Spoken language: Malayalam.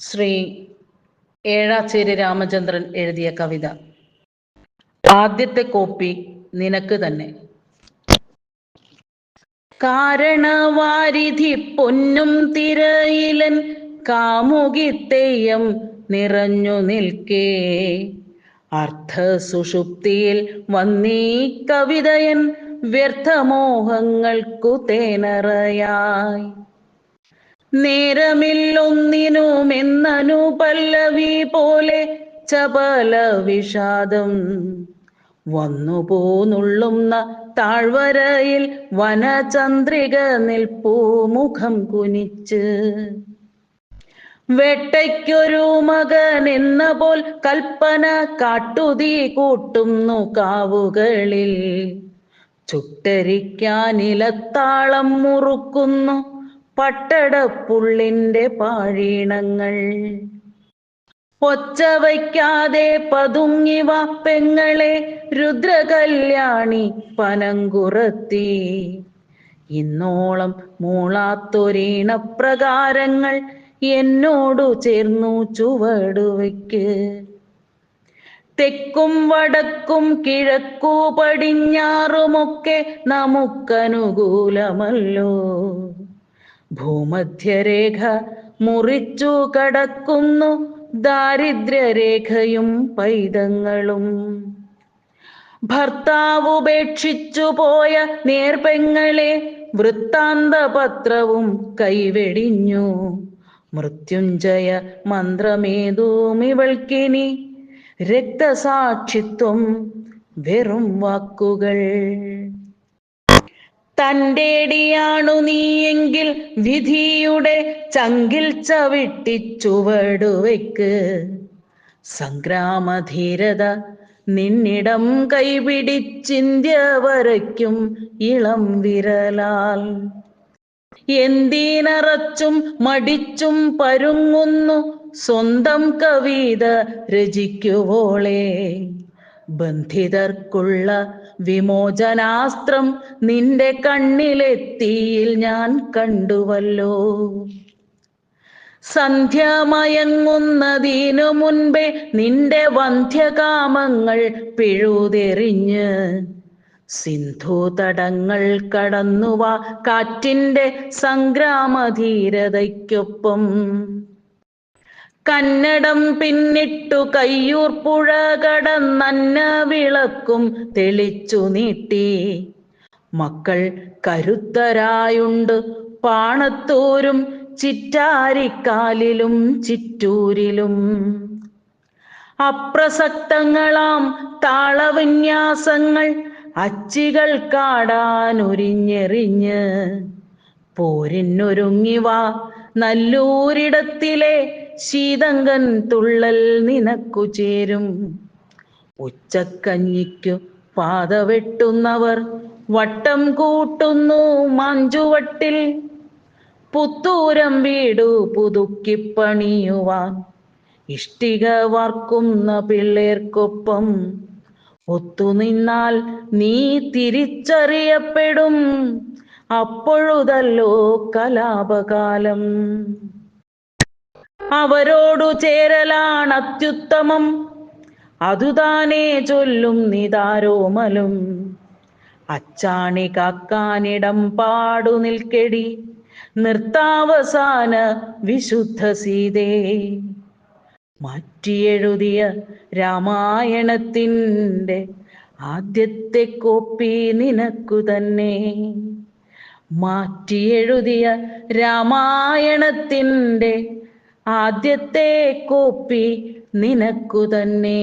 ശ്രീ ഏഴാച്ചേരി രാമചന്ദ്രൻ എഴുതിയ കവിത. ആദ്യത്തെ കോപ്പി നിനക്ക് തന്നെ. കാരണവാരിധി പൊന്നും തിരയിലൻ കാമുകിത്തെയ്യം നിറഞ്ഞു നിൽക്കേ. അർത്ഥ സുഷുപ്തിയിൽ വന്നീ കവിതയൻ വ്യർത്ഥമോഹങ്ങൾക്കു തേനറയായി. നേരമില്ലൊന്നിനുമെന്നനു പല്ലവി പോലെ ചപല വിഷാദം വന്നു പോന്നുള്ളുന്ന താഴ്വരയിൽ വനചന്ദ്രിക നിൽപ്പൂ മുഖം കുനിച്ച്. വെട്ടയ്ക്കൊരു മകൻ എന്ന പോൽ കൽപ്പന കാട്ടുതീ കൂട്ടുന്നു കാവുകളിൽ. ചുട്ടരിക്കാനിലത്താളം മുറുക്കുന്നു പട്ടടപ്പുള്ളിന്റെ പാഴീണങ്ങൾ. ഒച്ച വയ്ക്കാതെ പതുങ്ങി വാപ്പെങ്ങളെ രുദ്രകല്യാണി പനങ്കുറത്തി. ഇന്നോളം മൂളാത്തൊരീണപ്രകാരങ്ങൾ എന്നോടു ചേർന്നു ചുവടുവയ്ക്ക്. തെക്കും വടക്കും കിഴക്കു പടിഞ്ഞാറുമൊക്കെ നമുക്കനുകൂലമല്ലോ. ഭൂമധ്യരേഖ മുറിച്ചു കടക്കുന്നു ദാരിദ്ര്യരേഖയും പൈതങ്ങളും. ഭർത്താവ് ഉപേക്ഷിച്ചു പോയ നേർപ്പെങ്ങളെ വൃത്താന്തപത്രവും കൈവെടിഞ്ഞു. മൃത്യുഞ്ജയ മന്ത്രമേതൂമിവൾക്കിനി രക്തസാക്ഷിത്വം വെറും വാക്കുകൾ. തന്റെടിയാണു നീയെങ്കിൽ വിധിയുടെ ചങ്കിൽ ചവിട്ടി ചുവടുവയ്ക്ക് സംഗ്രാമധീരത നിന്നിടം കൈപിടിച്ചിന്ത്യ വരയ്ക്കും ഇളം വിരലാൽ. എന്തിനറച്ചും മടിച്ചും പരുങ്ങുന്നു സ്വന്തം കവിത രചിക്കുവോളെ. ബന്ധിതർക്കുള്ള വിമോചനാസ്ത്രം നിന്റെ കണ്ണിലെത്തിയിൽ ഞാൻ കണ്ടുവല്ലോ. സന്ധ്യമയങ്ങുന്നതിനു മുൻപേ നിന്റെ വന്ധ്യകാമങ്ങൾ പിഴുതെറിഞ്ഞ് സിന്ധു തടങ്ങൾ കടന്നുവാ കാറ്റിന്റെ സംഗ്രാമധീരതയ്ക്കൊപ്പം. കന്നഡം പിന്നിട്ടു കയ്യൂർ പുഴ കടന്നന്ന വിളക്കും തെളിച്ചു നീട്ടി. മക്കൾ കരുത്തരായുണ്ട് പാണത്തൂരും ചിറ്റാരിക്കാലിലും ചിറ്റൂരിലും. അപ്രസക്തങ്ങളാം താളവിന്യാസങ്ങൾ അച്ചികൾ കാടാനൊരിഞ്ഞെറിഞ്ഞ്. പോരിനൊരുങ്ങിവാ നല്ലൂരിടത്തിലെ ശീതങ്കൻ തുള്ളൽ നിനക്കു ചേരും. ഉച്ചക്കഞ്ഞിക്കു പാത വെട്ടുന്നവർ വട്ടം കൂട്ടുന്നു മാഞ്ചുവട്ടിൽ. പുത്തൂരം വീടു പുതുക്കിപ്പണിയുവാൻ ഇഷ്ടിക വാർക്കുന്ന പിള്ളേർക്കൊപ്പം ഒത്തുനിന്നാൽ നീ തിരിച്ചറിയപ്പെടും. അപ്പോഴുതല്ലോ കലാപകാലം. അവരോടു ചേരലാണ് അത്യുത്തമം. അതുതാനേ ചൊല്ലും നിതാരോമലും. അച്ചാണി കാക്കാനിടം പാടു നിൽക്കെടി. നിർത്താവസാന വിശുദ്ധ സീതേ. മാറ്റിയെഴുതിയ രാമായണത്തിന്റെ ആദ്യത്തെ കോപ്പി നിനക്കു തന്നെ. മാറ്റിയെഴുതിയ രാമായണത്തിന്റെ ആദ്യത്തെ കോപ്പി നിനക്കു തന്നെ